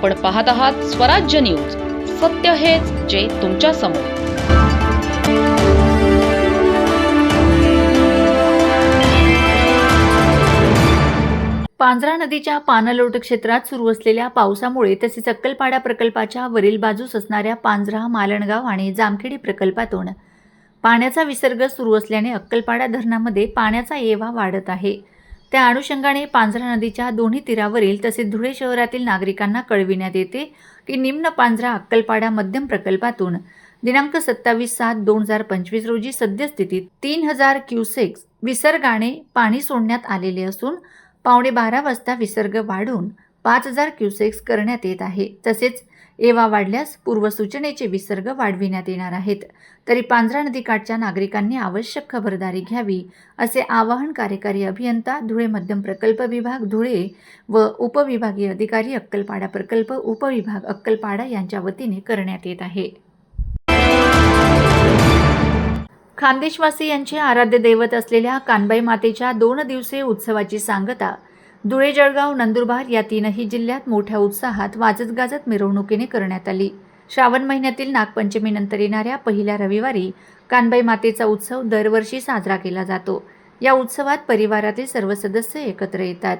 आपण पाहत आहात स्वराज्य न्यूज. सत्य हेच जे तुमच्यासमोर. पांझरा नदीच्या पानलोट क्षेत्रात सुरू असलेल्या पावसामुळे तसेच अक्कलपाडा प्रकल्पाच्या वरील बाजूस असणाऱ्या पांझरा मालणगाव आणि जामखेडी प्रकल्पातून पाण्याचा विसर्ग सुरू असल्याने अक्कलपाडा धरणामध्ये पाण्याचा येवा वाढत आहे. त्या अनुषंगाने पांझरा नदीच्या दोन्ही तीरावरील तसेच धुळे शहरातील नागरिकांना कळविण्यात येते की निम्न पांझरा अक्कलपाडा मध्यम प्रकल्पातून दिनांक सत्तावीस सात दोन हजार पंचवीस रोजी सद्यस्थितीत तीन हजार क्युसेक्स विसर्गाने पाणी सोडण्यात आलेले असून पावणे बारा वाजता विसर्ग वाढून पाच हजार क्युसेक्स करण्यात येत आहे. तसेच एवा वाढल्यास पूर्वसूचनेचे विसर्ग वाढविण्यात येणार आहेत. तरी पांझरा नदीकाठच्या नागरिकांनी आवश्यक खबरदारी घ्यावी असे आवाहन कार्यकारी अभियंता धुळे मध्यम प्रकल्प विभाग धुळे व उपविभागीय अधिकारी अक्कलपाडा प्रकल्प उपविभाग अक्कलपाडा यांच्या वतीने करण्यात येत आहे. खानदेशवासी यांचे आराध्य दैवत असलेल्या कानबाई मातेच्या दोन दिवसीय उत्सवाची सांगता धुळे जळगाव नंदुरबार या तीनही जिल्ह्यात मोठ्या उत्साहात वाजत गाजत मिरवणुकीने करण्यात आली. श्रावण महिन्यातील नागपंचमीनंतर येणाऱ्या पहिल्या रविवारी कानबाई मातेचा उत्सव दरवर्षी साजरा केला जातो. या उत्सवात परिवारातील सर्व सदस्य एकत्र येतात.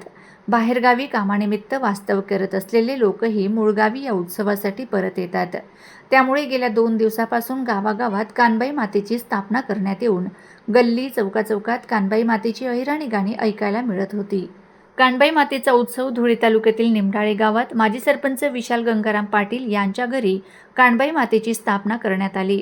बाहेरगावी कामानिमित्त वास्तव करत असलेले लोकही मूळगावी या उत्सवासाठी परत येतात. त्यामुळे गेल्या दोन दिवसापासून गावागावात कानबाई मातेची स्थापना करण्यात येऊन गल्ली चौकाचौकात कानबाई मातेची अहिराणी गाणी ऐकायला मिळत होती. कानबाई मातेचा उत्सव धुळे तालुक्यातील निमडाळे गावात माजी सरपंच विशाल गंगाराम पाटील यांच्या घरी कानबाई मातेची स्थापना करण्यात आली.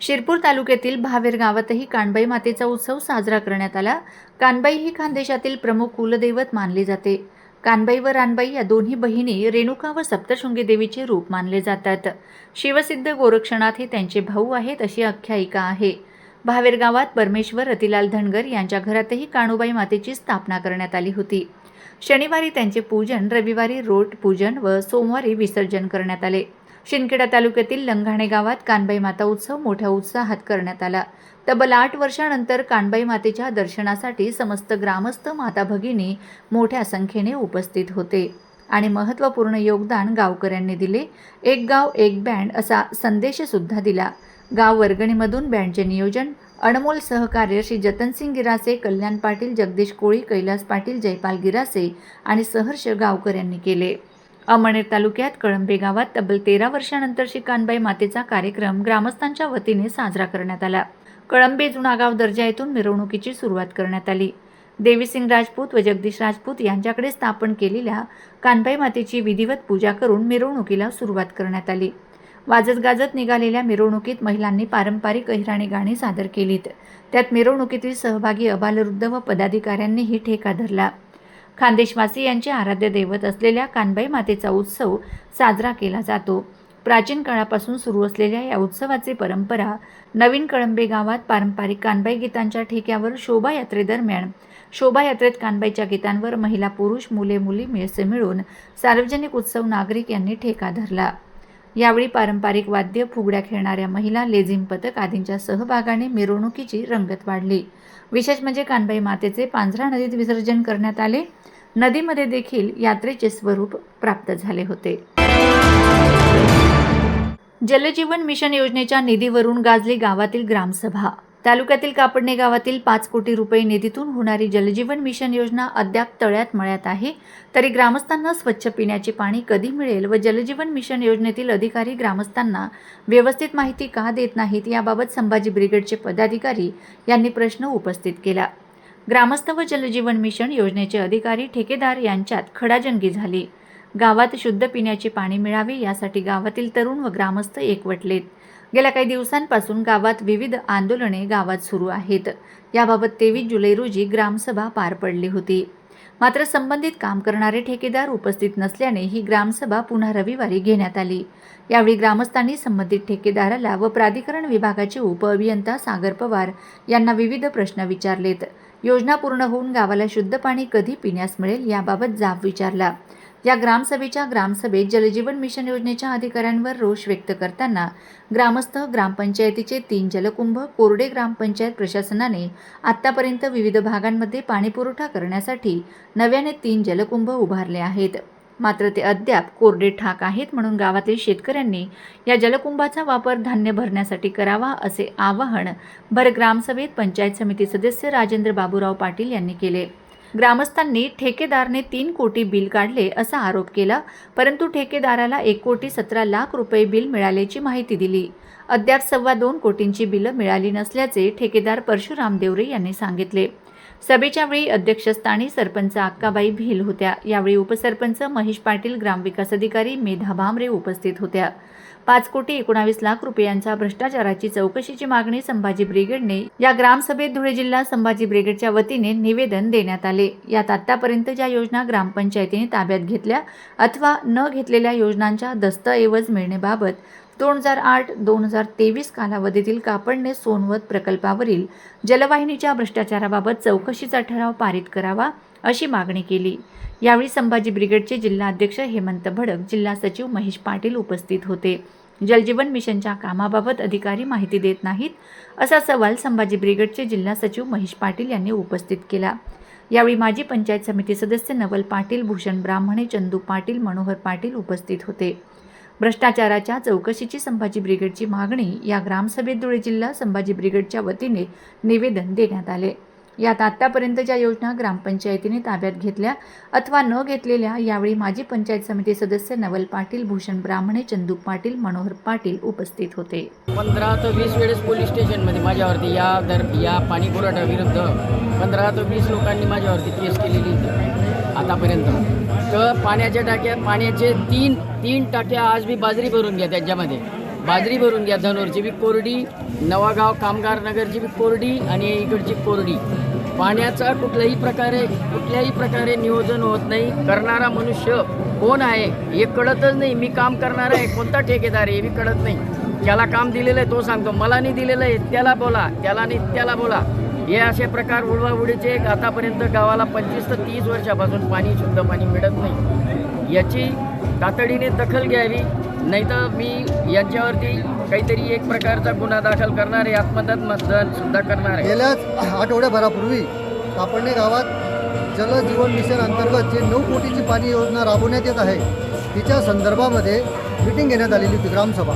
शिरपूर तालुक्यातील भावेर गावातही कानबाई मातेचा उत्सव साजरा करण्यात आला. कानबाई ही खानदेशातील प्रमुख कुलदैवत मानली जाते. कानबाई व रानबाई या दोन्ही बहिणी रेणुका व सप्तशृंगी देवीचे रूप मानले जातात. शिवसिद्ध गोरक्षनाथ हे त्यांचे भाऊ आहेत अशी आख्यायिका आहे. भावेर गावात परमेश्वर रतिलाल धनगर यांच्या घरातही काणूबाई मातेची स्थापना करण्यात आली होती. शनिवारी त्यांचे पूजन रविवारी रोट पूजन व सोमवारी विसर्जन करण्यात आले. शिंदखेडा तालुक्यातील लंघाणे गावात कानबाई माता उत्सव मोठ्या उत्साहात करण्यात आला. तब्बल आठ वर्षानंतर कानबाई मातेच्या दर्शनासाठी समस्त ग्रामस्थ माता भगिनी मोठ्या संख्येने उपस्थित होते आणि महत्त्वपूर्ण योगदान गावकऱ्यांनी दिले. एक गाव एक बँड असा संदेशसुद्धा दिला. गाव वर्गणीमधून बँडचे नियोजन अनमोल सहकार्य श्री जतनसिंग गिरासे कल्याण पाटील जगदीश कोळी कैलास पाटील जयपाल गिरासे आणि सहर्ष गावकऱ्यांनी केले. अमळनेर तालुक्यात कळंबे गावात तब्बल तेरा वर्षानंतर श्री कानबाई मातेचा कार्यक्रम ग्रामस्थांच्या वतीने साजरा करण्यात आला. कळंबे जुनागाव दर्जा येथून मिरवणुकीची सुरुवात करण्यात आली. देवीसिंग राजपूत व जगदीश राजपूत यांच्याकडे स्थापन केलेल्या कानबाई मातेची विधिवत पूजा करून मिरवणुकीला सुरुवात करण्यात आली. वाजत गाजत निघालेल्या मिरवणुकीत महिलांनी पारंपरिक अहिराणी गाणी सादर केलीत. त्यात मिरवणुकीतील सहभागी अबालवृद्ध व पदाधिकाऱ्यांनीही ठेका धरला. खानदेशवासी यांचे आराध्य दैवत असलेल्या कानबाई मातेचा उत्सव साजरा केला जातो. प्राचीन काळापासून सुरू असलेल्या या उत्सवाची परंपरा नवीन कळंबे गावात पारंपरिक कानबाई गीतांच्या ठेक्यावर शोभायात्रेदरम्यान शोभायात्रेत कानबाईच्या गीतांवर महिला पुरुष मुले मुली मिळसे मिळून सार्वजनिक उत्सव नागरिक यांनी ठेका धरला. यावेळी पारंपरिक वाद्य फुगड्या खेळणाऱ्या महिला लेझिम पथक आदींच्या सहभागाने मिरवणुकीची रंगत वाढली. विशेष म्हणजे कानबाई मातेचे पांझरा नदीत विसर्जन करण्यात आले. नदीमध्ये देखील यात्रेचे स्वरूप प्राप्त झाले होते. जलजीवन मिशन योजनेच्या निधीवरून गाजली गावातील ग्रामसभा. तालुक्यातील कापडणे गावातील पाच कोटी रुपये निधीतून होणारी जलजीवन मिशन योजना अद्याप तळ्यात मळ्यात आहे. तरी ग्रामस्थांना स्वच्छ पिण्याचे पाणी कधी मिळेल व जलजीवन मिशन योजनेतील अधिकारी ग्रामस्थांना व्यवस्थित माहिती का देत नाहीत याबाबत संभाजी ब्रिगेडचे पदाधिकारी यांनी प्रश्न उपस्थित केला. ग्रामस्थ व जलजीवन मिशन योजनेचे अधिकारी ठेकेदार यांच्यात खडाजंगी झाली. गावात शुद्ध पिण्याचे पाणी मिळावे यासाठी गावातील तरुण व ग्रामस्थ एकवटलेत. गेल्या काही दिवसांपासून गावात विविध आंदोलने गावात सुरू आहेत. याबाबत तेवीस जुलै रोजी ग्रामसभा पार पडली होती. मात्र संबंधित काम करणारे ठेकेदार उपस्थित नसल्याने ही ग्रामसभा पुन्हा रविवारी घेण्यात आली. यावेळी ग्रामस्थांनी संबंधित ठेकेदाराला व प्राधिकरण विभागाचे उपअभियंता सागर पवार यांना विविध प्रश्न विचारलेत. योजना पूर्ण होऊन गावाला शुद्ध पाणी कधी पिण्यास मिळेल याबाबत जाब विचारला. या ग्रामसभेच्या ग्रामसभेत जलजीवन मिशन योजनेच्या अधिकाऱ्यांवर रोष व्यक्त करताना ग्रामस्थ ग्रामपंचायतीचे तीन जलकुंभ कोरडे ग्रामपंचायत प्रशासनाने आत्तापर्यंत विविध भागांमध्ये पाणीपुरवठा करण्यासाठी नव्याने तीन जलकुंभ उभारले आहेत. मात्र ते अद्याप कोरडे ठाक आहेत म्हणून गावातील शेतकऱ्यांनी या जलकुंभाचा वापर धान्य भरण्यासाठी करावा असे आवाहन भर ग्रामसभेत पंचायत समिती सदस्य राजेंद्र बाबूराव पाटील यांनी केले. ग्रामस्थांनी ठेकेदारने तीन कोटी बिल काढले असा आरोप केला परंतु ठेकेदाराला एक कोटी सतरा लाख रुपये बिल मिळाल्याची माहिती दिली. अद्याप सव्वा दोन कोटींची बिलं मिळाली नसल्याचे ठेकेदार परशुराम देवरे यांनी सांगितले. सभेच्या वेळी अध्यक्षस्थानी सरपंच अक्काबाई भिल होत्या. यावेळी उपसरपंच महेश पाटील ग्रामविकास अधिकारी मेधा भामरे उपस्थित होत्या. पाच कोटी एकोणावीस लाख रुपयांच्या भ्रष्टाचाराची चौकशीची मागणी संभाजी ब्रिगेडने या ग्रामसभेत धुळे जिल्हा संभाजी ब्रिगेडच्या वतीने निवेदन देण्यात आले. यात आतापर्यंत ज्या योजना ग्रामपंचायतीने ताब्यात घेतल्या अथवा न घेतलेल्या योजनांच्या दस्तऐवज मिळण्याबाबत दोन हजार आठ दोन हजार तेवीस कालावधीतील कापडणे सोनवत प्रकल्पावरील जलवाहिनीच्या भ्रष्टाचाराबाबत चौकशीचा ठराव पारित करावा अशी मागणी केली. यावेळी संभाजी ब्रिगेडचे जिल्हाध्यक्ष हेमंत भडक जिल्हा सचिव महेश पाटील उपस्थित होते. जलजीवन मिशनच्या कामाबाबत अधिकारी माहिती देत नाहीत असा सवाल संभाजी ब्रिगेडचे जिल्हा सचिव महेश पाटील यांनी उपस्थित केला. यावेळी माजी पंचायत समिती सदस्य नवल पाटील भूषण ब्राह्मणे चंदू पाटील मनोहर पाटील उपस्थित होते. भ्रष्टाचाराच्या चौकशीची संभाजी ब्रिगेडची मागणी या ग्रामसभेत धुळे जिल्हा संभाजी ब्रिगेडच्या वतीने निवेदन देण्यात आले. यात आत्तापर्यंतच्या योजना ग्रामपंचायतीने ताब्यात घेतल्या अथवा न घेतलेल्या यावेळी माजी पंचायत समिती सदस्य नवल पाटील भूषण ब्राह्मणे चंदू पाटील मनोहर पाटील उपस्थित होते. पंधरा ते वीस वेळेस पोलीस स्टेशनमध्ये माझ्यावरती या दर या पाणी पुरवठा विरुद्ध पंधरा ते वीस लोकांनी माझ्यावरती केस केलेली आतापर्यंत. तर पाण्याच्या टाक्या पाण्याचे तीन तीन टाक्या आज मी बाजरी भरून घ्या त्याच्यामध्ये. बाजरी भरून घ्या धनोरची बी कोरडी नवागाव कामगार नगरची बी कोरडी आणि इकडची कोरडी. पाण्याचा कुठल्याही प्रकारे कुठल्याही प्रकारे नियोजन होत नाही. करणारा मनुष्य कोण आहे हे कळतच नाही. मी काम करणार आहे कोणता ठेकेदार आहे हे मी कळत नाही. ज्याला काम दिलेलं आहे तो सांगतो मला नाही दिलेलं आहे त्याला बोला त्याला नाही त्याला बोला. हे असे प्रकार उडवाउडीचे आतापर्यंत गावाला पंचवीस ते तीस वर्षापासून पाणी शुद्ध पाणी मिळत नाही. याची तातडीने दखल घ्यावी. नाहीतर मी यांच्यावरती काहीतरी एक प्रकारचा गुन्हा दाखल करणार आहे मतदान सुद्धा करणार आहे. गेल्याच आठवड्याभरापूर्वी कापडणे गावात जल जीवन मिशन अंतर्गत जे नऊ कोटीची पाणी योजना राबवण्यात येत आहे तिच्या संदर्भामध्ये मिटिंग घेण्यात आलेली होती ग्रामसभा.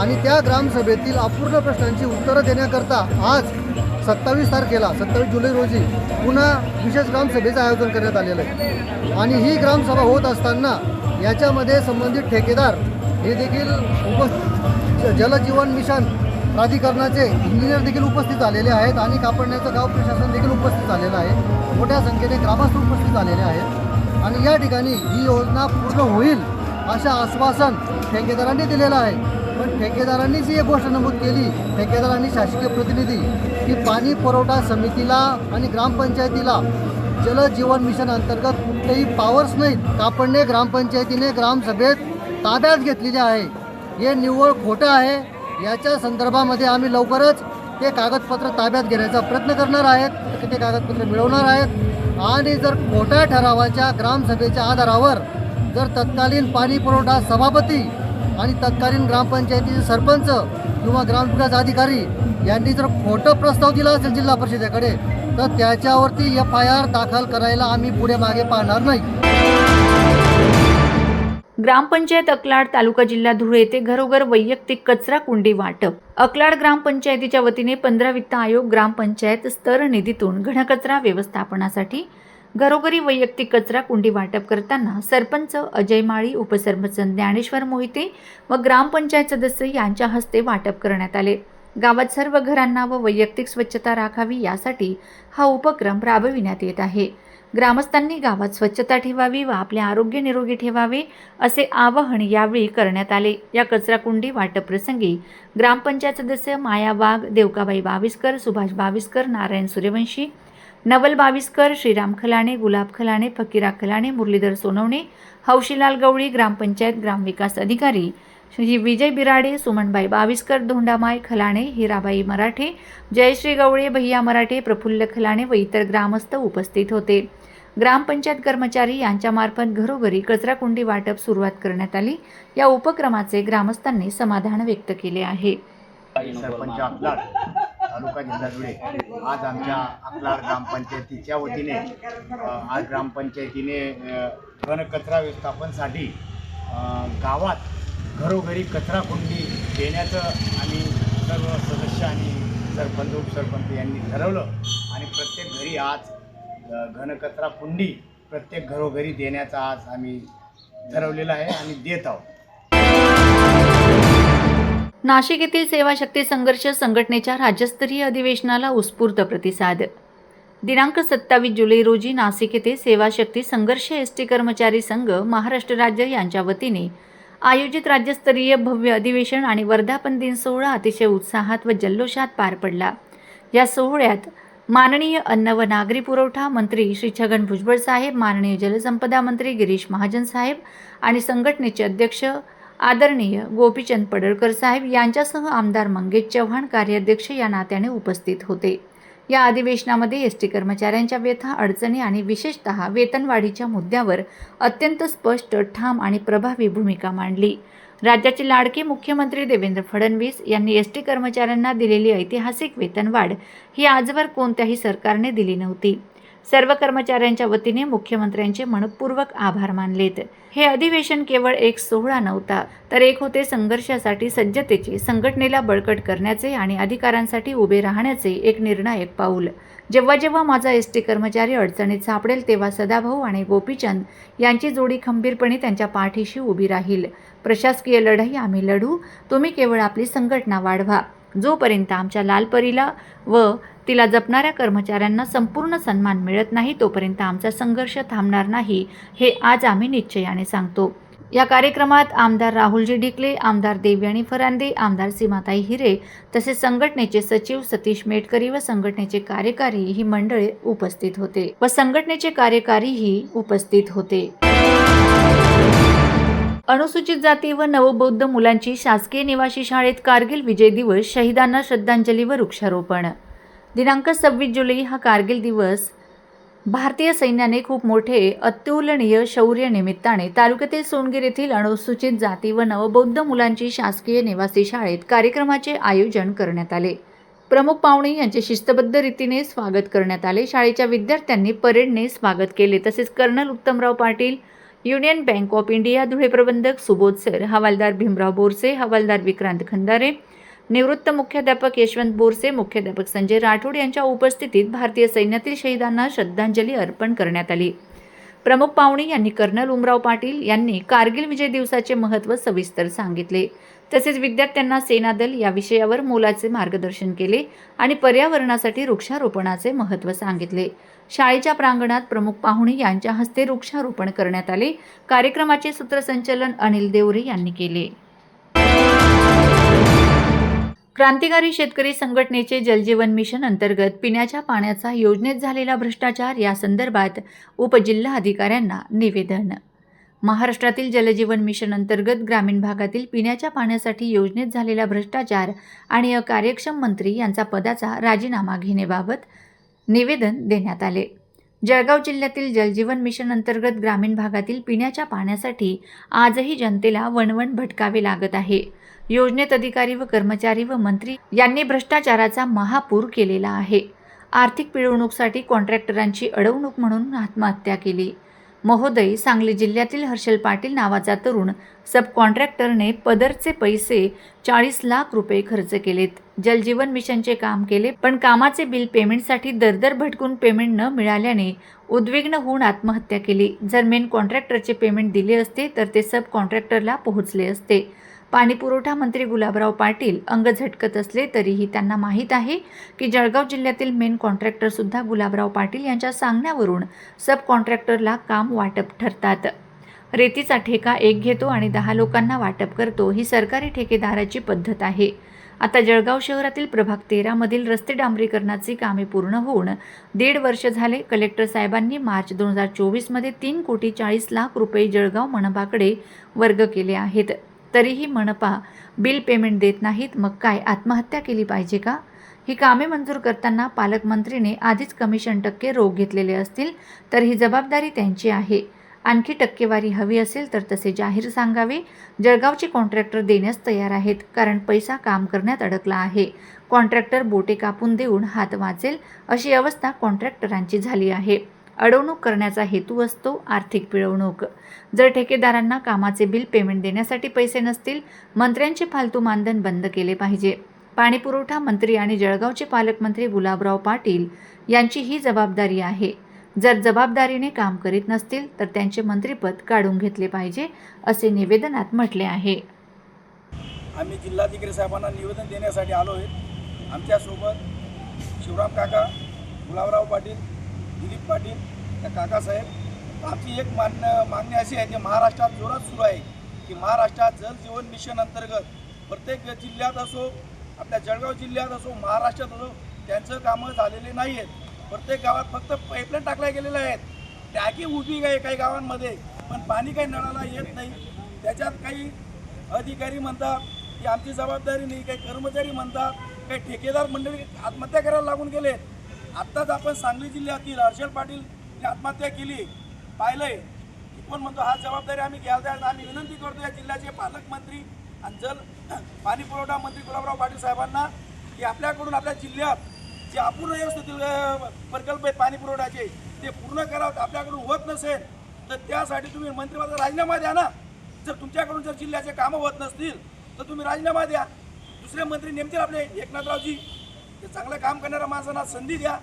आणि त्या ग्रामसभेतील अपूर्ण प्रश्नांची उत्तरं देण्याकरता आज सत्तावीस तारखेला सत्तावीस जुलै रोजी पुन्हा विशेष ग्रामसभेचं आयोजन करण्यात आलेलं आहे. आणि ही ग्रामसभा होत असताना याच्यामध्ये संबंधित ठेकेदार हे देखील उप जलजीवन मिशन प्राधिकरणाचे इंजिनियर देखील उपस्थित आलेले आहेत आणि कापडण्याचं गाव प्रशासन देखील उपस्थित झालेलं आहे. मोठ्या संख्येने ग्रामस्थ उपस्थित झालेले आहेत. आणि या ठिकाणी ही योजना पूर्ण होईल अशा आश्वासन ठेकेदारांनी दिलेलं आहे. पण ठेकेदारांनी जी एक गोष्ट नमूद केली ठेकेदारांनी शासकीय प्रतिनिधी की पाणी पुरवठा समितीला आणि ग्रामपंचायतीला जल जीवन मिशन अंतर्गत कुठलेही पावर्स नाहीत. कापडणे ग्रामपंचायतीने ग्रामसभेत ताब्यात घेतलेली आहे. हे निव्वळ खोटं आहे. याच्या संदर्भामध्ये आम्ही लवकरच ते कागदपत्र ताब्यात घेण्याचा प्रयत्न करणार आहेत. ते कागदपत्र मिळवणार आहेत. आणि जर खोट्या ठरावाच्या ग्रामसभेच्या आधारावर जर तत्कालीन पाणी पुरवठा सभापती आणि तत्कालीन ग्रामपंचायतीचे सरपंच किंवा ग्रामविकास अधिकारी यांनी जर खोटं प्रस्ताव दिला असेल जिल्हा परिषदेकडे तर त्याच्यावरती एफ आय आर दाखल करायला आम्ही पुढे मागे पाहणार नाही. ग्रामपंचायत अकलाड तालुका जिल्हा धुळे येथे घरोघर वैयक्तिक कचरा कुंडी वाटप. अकलाड ग्रामपंचायतीच्या वतीने पंधरा वित्त आयोग ग्रामपंचायत स्तर निधीतून घनकचरा व्यवस्थापनासाठी घरोघरी वैयक्तिक कचरा कुंडी वाटप करताना सरपंच अजय माळी उपसरपंच ज्ञानेश्वर मोहिते व ग्रामपंचायत सदस्य यांच्या हस्ते वाटप करण्यात आले. गावात सर्व घरांना व वैयक्तिक स्वच्छता राखावी यासाठी हा उपक्रम राबविण्यात येत आहे. ग्रामस्थांनी गावात स्वच्छता ठेवावी व आपले आरोग्य निरोगी ठेवावे असे आवाहन यावेळी करण्यात आले. या कचराकुंडी वाटपप्रसंगी वाटप प्रसंगी ग्रामपंचायत सदस्य माया वाघ देवकाबाई बाविस्कर सुभाष बाविस्कर नारायण सूर्यवंशी नवल बाविस्कर श्रीराम खलाणे गुलाब खलाणे फकीरा खलाणे मुरलीधर सोनवणे हौशीलाल गवळी ग्रामपंचायत ग्रामविकास अधिकारी श्री विजय बिराडे सुमनबाई बाविस्कर धोंडामाय खलाणे हिराबाई मराठे जयश्री गवळे भैया मराठे प्रफुल्ल खलाणे व इतर ग्रामस्थ उपस्थित होते. ग्रामपंचायत कर्मचारी यांच्यामार्फत घरोघरी कचराकुंडी वाटप सुरुवात करण्यात आली. या उपक्रमाचे ग्रामस्थांनी समाधान व्यक्त केले आहे. सरपंच आपला तालुका जिल्हा धुळे आज आमच्या आपला ग्रामपंचायतीच्या वतीने आज ग्रामपंचायतीने घनकचरा व्यवस्थापनसाठी गावात घरोघरी कचरा कुंडी देण्याचं आम्ही सर्व सदस्य आणि सरपंच उपसरपंच यांनी ठरवलं. आणि प्रत्येक घरी आज घनकचरा कुंडी प्रत्येक घरोघरी देण्याचा आज आम्ही ठरवलेला आहे आणि देत आहोत. नाशिक येथील सेवाशक्ती संघर्ष संघटनेच्या राज्यस्तरीय अधिवेशनाला उत्स्फूर्त प्रतिसाद. दिनांक सत्तावीस जुलै रोजी नाशिक येथे सेवाशक्ती संघर्ष एस टी कर्मचारी संघ महाराष्ट्र राज्य यांच्या वतीने आयोजित राज्यस्तरीय भव्य अधिवेशन आणि वर्धापन दिन सोहळा अतिशय उत्साहात व जल्लोषात पार पडला. या सोहळ्यात माननीय अन्न व नागरी पुरवठा मंत्री श्री छगन भुजबळ साहेब माननीय जलसंपदा मंत्री गिरीश महाजन साहेब आणि संघटनेचे अध्यक्ष आदरणीय गोपीचंद पडळकर साहेब यांच्यासह आमदार मंगेश चव्हाण कार्याध्यक्ष या नात्याने उपस्थित होते. या अधिवेशनामध्ये एस टी कर्मचाऱ्यांच्या व्यथा अडचणी आणि विशेषतः वेतनवाढीच्या मुद्द्यावर अत्यंत स्पष्ट ठाम आणि प्रभावी भूमिका मांडली. राज्याचे लाडके मुख्यमंत्री देवेंद्र फडणवीस यांनी एस टी कर्मचाऱ्यांना दिलेली ऐतिहासिक वेतनवाढ ही आजवर कोणत्याही सरकारने दिली नव्हती. सर्व कर्मचाऱ्यांच्या वतीने मुख्यमंत्र्यांचे मनपूर्वक आभार मानलेत. हे अधिवेशन केवळ एक सोहळा नव्हता तर एक होते संघर्षासाठी सज्जतेचे संघटनेला बळकट करण्याचे आणि अधिकारांसाठी उभे राहण्याचे एक निर्णायक पाऊल. जेव्हा जेव्हा माझा एस टी कर्मचारी अडचणीत सापडेल तेव्हा सदाभाऊ आणि गोपीचंद यांची जोडी खंबीरपणे त्यांच्या पाठीशी उभी राहील. प्रशासकीय लढाई आम्ही लढू तुम्ही केवळ आपली संघटना वाढवा. जोपर्यंत आमच्या लालपरीला व तिला जपणाऱ्या कर्मचाऱ्यांना संपूर्ण सन्मान मिळत नाही तोपर्यंत आमचा संघर्ष थांबणार नाही हे आज आम्ही निश्चयाने सांगतो. या कार्यक्रमात आमदार राहुलजी ढिकले आमदार देवयाणी फरांदे आमदार सीमाताई हिरे तसेच संघटनेचे सचिव सतीश मेटकरी व संघटनेचे कार्यकारी ही मंडळे उपस्थित होते व संघटनेचे कार्यकारीही उपस्थित होते. अनुसूचित जाती व नवबौद्ध मुलांची शासकीय निवासी शाळेत कारगिल विजय दिवस शहीदांना श्रद्धांजली व वृक्षारोपण दिनांक सव्वीस जुलै हा कारगिल दिवस. भारतीय सैन्याने खूप मोठे अत्युलनीय शौर्य निमित्ताने तालुक्यातील सोनगीर येथील अनुसूचित जाती व नवबौद्ध मुलांची शासकीय निवासी शाळेत कार्यक्रमाचे आयोजन करण्यात आले. प्रमुख पाहुणे यांचे शिस्तबद्ध रीतीने स्वागत करण्यात आले. शाळेच्या विद्यार्थ्यांनी परेडने स्वागत केले. तसेच colonel Uttamrao Patil Union Bank of India Dhule प्रबंधक सुबोध सर हवालदार भीमराव बोरसे हवालदार विक्रांत खंदारे निवृत्त मुख्याध्यापक यशवंत बोरसे मुख्याध्यापक संजय राठोड यांच्या उपस्थितीत भारतीय सैन्यातील शहीदांना श्रद्धांजली अर्पण करण्यात आली. प्रमुख पाहुणे यांनी कर्नल उमराव पाटील यांनी कारगिल विजय दिवसाचे महत्त्व सविस्तर सांगितले. तसेच विद्यार्थ्यांना सेनादल या विषयावर मोलाचे मार्गदर्शन केले आणि पर्यावरणासाठी वृक्षारोपणाचे महत्त्व सांगितले. शाळेच्या प्रांगणात प्रमुख पाहुणे यांच्या हस्ते वृक्षारोपण करण्यात आले. कार्यक्रमाचे सूत्रसंचलन अनिल देवरे यांनी केले. क्रांतिकारी शेतकरी संघटनेचे जलजीवन मिशन अंतर्गत पिण्याच्या पाण्याचा योजनेत झालेला भ्रष्टाचार या संदर्भात उपजिल्हाधिकाऱ्यांना निवेदन. महाराष्ट्रातील जलजीवन मिशन अंतर्गत ग्रामीण भागातील पिण्याच्या पाण्यासाठी योजनेत झालेला भ्रष्टाचार आणि अकार्यक्षम मंत्री यांचा पदाचा राजीनामा घेण्याबाबत निवेदन देण्यात आले. जळगाव जिल्ह्यातील जलजीवन मिशन अंतर्गत ग्रामीण भागातील पिण्याच्या पाण्यासाठी आजही जनतेला वणवण भटकावे लागत आहे. योजनेत अधिकारी व कर्मचारी व मंत्री यांनी भ्रष्टाचाराचा महापूर केलेला आहे. आर्थिक पिळवणूकसाठी कॉन्ट्रॅक्टरांची अडवणूक म्हणून आत्महत्या केली. महोदय सांगली जिल्ह्यातील हर्षल पाटील नावाचा तरुण सब कॉन्ट्रॅक्टरने पदरचे पैसे चाळीस लाख रुपये खर्च केलेत. जलजीवन मिशनचे काम केले पण कामाचे बिल पेमेंटसाठी दरदर भटकून पेमेंट न मिळाल्याने उद्विग्न होऊन आत्महत्या केली. जर मेन कॉन्ट्रॅक्टरचे पेमेंट दिले असते तर ते सब कॉन्ट्रॅक्टरला पोहोचले असते. पाणीपुरवठा मंत्री गुलाबराव पाटील अंग झटकत असले तरीही त्यांना माहीत आहे की जळगाव जिल्ह्यातील मेन कॉन्ट्रॅक्टरसुद्धा गुलाबराव पाटील यांच्या सांगण्यावरून सब कॉन्ट्रॅक्टरला काम वाटप ठरतात. रेतीचा ठेका एक घेतो आणि दहा लोकांना वाटप करतो ही सरकारी ठेकेदाराची पद्धत आहे. आता जळगाव शहरातील प्रभाग तेरामधील रस्ते डांबरीकरणाची कामे पूर्ण होऊन दीड वर्ष झाले कलेक्टर साहेबांनी मार्च दोन हजार चोवीसमध्ये तीन कोटी चाळीस लाख रुपये जळगाव मनपाकडे वर्ग केले आहेत. तरीही मनपा. बिल पेमेंट देत नाहीत मग काय? आत्महत्या केली पाहिजे का? ही कामे मंजूर करताना पालकमंत्रीने आधीच कमिशन टक्के रोग घेतलेले असतील तर ही जबाबदारी त्यांची आहे. आणखी टक्केवारी हवी असेल तर तसे जाहीर सांगावे. जळगावचे कॉन्ट्रॅक्टर देण्यास तयार आहेत कारण पैसा काम करण्यात अडकला आहे. कॉन्ट्रॅक्टर बोटे कापून देऊन हात वाचेल अशी अवस्था कॉन्ट्रॅक्टरांची झाली आहे. अडवणूक करण्याचा हेतू असतो आर्थिक पिळवणूक. जर ठेकेदारांना कामाचे बिल पेमेंट देण्यासाठी पैसे नसतील मंत्र्यांचे फालतू मानधन बंद केले पाहिजे. पाणीपुरवठा मंत्री आणि जळगावचे पालकमंत्री गुलाबराव पाटील यांची ही जबाबदारी आहे. जर जबाबदारीने काम करीत नसतील तर त्यांचे मंत्रिपद काढून घेतले पाहिजे असे निवेदनात म्हटले आहे. आम्ही जिल्हाधिकारी साहेबांना निवेदन देण्यासाठी आलो आहे. आमच्यासोबत शिवराम काका गुलाबराव पाटील दिलीप पाटील त्या काकासाहेब. आमची एक मान्य मागणी अशी आहे की महाराष्ट्रात जोरात सुरू आहे की महाराष्ट्रात जल जीवन मिशन अंतर्गत प्रत्येक जिल्ह्यात असो आपल्या जळगाव जिल्ह्यात असो महाराष्ट्रात असो त्यांचं कामं झालेले नाही आहेत. प्रत्येक गावात फक्त पाईपलाईन टाकल्या गेलेल्या आहेत. टाकी उभी आहे काही गावांमध्ये पण पाणी काही नळाला येत नाही. त्याच्यात काही अधिकारी म्हणतात की आमची जबाबदारी नाही काही कर्मचारी म्हणतात काही ठेकेदार मंडळी आत्महत्या करायला लागून गेले आत्ताच आपण सांगली जिल्ह्यातील हर्षल पाटील यांनी आत्महत्या केली. पाहिलंय. की कोण म्हणतो हा जबाबदारी आम्ही घ्यायला आम्ही विनंती करतो या जिल्ह्याचे पालकमंत्री आणि जल पाणी पुरवठा मंत्री गुलाबराव पाटील साहेबांना की आपल्याकडून आपल्या जिल्ह्यात जे अपूर्ण व्यवस्थेतील प्रकल्प आहेत पाणी पुरवठ्याचे ते पूर्ण करावं आपल्याकडून होत नसेल तर त्यासाठी तुम्ही मंत्रिपदाचा राजीनामा द्या ना. जर तुमच्याकडून जर जिल्ह्याचे कामं होत नसतील तर तुम्ही राजीनामा द्या. दुसरे मंत्री नेमतील आपले एकनाथरावजी. ते चांगलं काम करणाऱ्या माणसांना संधी द्या.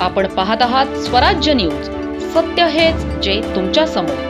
आपण पाहत आहात स्वराज्य न्यूज. सत्य हेच जे तुमच्यासमोर.